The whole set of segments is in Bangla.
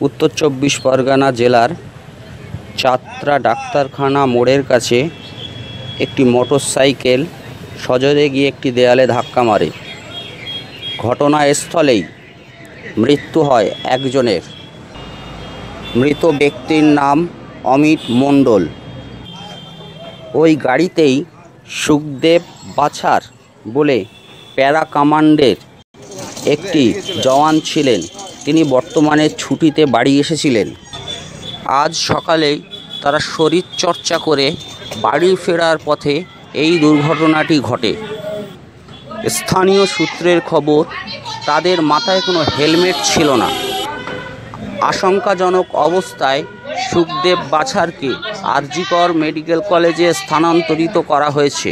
উত্তর চব্বিশ পরগনা জেলার চাত্রা ডাক্তারখানা মোড়ের কাছে একটি মোটরসাইকেল সজোরে গিয়ে একটি দেয়ালে ধাক্কা মারে। ঘটনাস্থলেই মৃত্যু হয় একজনের। মৃত ব্যক্তির নাম অমিত মণ্ডল। ওই গাড়িতেই সুখদেব বাছার বলে প্যারা কমান্ডের একটি জওয়ান ছিলেন। তিনি বর্তমানে ছুটিতে বাড়ি এসেছিলেন। আজ সকালেই তারা শরীর চর্চা করে বাড়ি ফেরার পথে এই দুর্ঘটনাটি ঘটে। স্থানীয় সূত্রের খবর, তাদের মাথায় কোনো হেলমেট ছিল না। আশঙ্কাজনক অবস্থায় সুখদেব বাছারকে আরজিকর মেডিকেল কলেজে স্থানান্তরিত করা হয়েছে।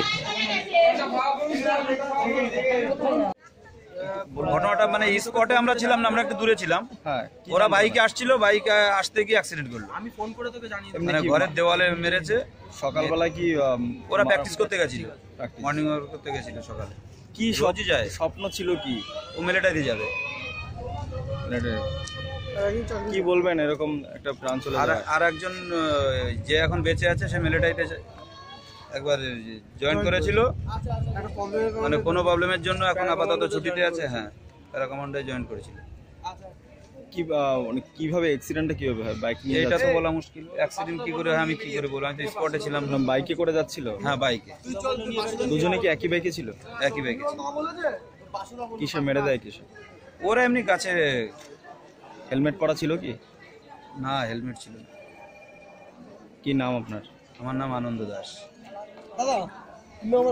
ঘটনাটা মানে স্পটে আমরা ছিলাম না আমরা একটু দূরে ছিলাম। হ্যাঁ। ওরা বাইকে আসছিল বাইকে আসতে গিয়ে অ্যাক্সিডেন্ট করল। আমি ফোন করে তোকে জানিয়ে মানে ঘরের দেওয়ালে মেরেছে। সকালবেলায় কি ওরা প্র্যাকটিস করতে গেছিল। মর্নিং ওয়াক করতে গেছিল সকালে। কি রোজই যায়। স্বপ্ন ছিল কি? ও মিলিটারি যাবে। কি বলবেন? এরকম একটা প্রাণ চলে আর একজন যে এখন বেঁচে আছে সে মিলিটারিতে একবার জয়েন করেছিল। মানে কোনো প্রবলেমের জন্য এখন আপাতত ছুটিতে আছে হ্যাঁ। প্যারাকমান্ডে জয়েন করেছিল। কি আহ, মানে কীভাবে অ্যাক্সিডেন্টটা কীভাবে হয়? বাইক নিয়ে এইটা তো বলা মুশকিল। অ্যাক্সিডেন্ট কি করে হয় আমি কি করে বলব? আমি তো স্পটে ছিলাম। না বাইকে করে যাচ্ছিল? হ্যাঁ বাইকে দুজনে কি একই বাইকে ছিল? একই বাইকে ছিল। কিসে মেরে দেয় কিসে? ওরা এমনি গাছে হেলমেট পরা ছিল কি? না হেলমেট ছিল না। কি নাম আপনার? আমার নাম আনন্দ দাস। No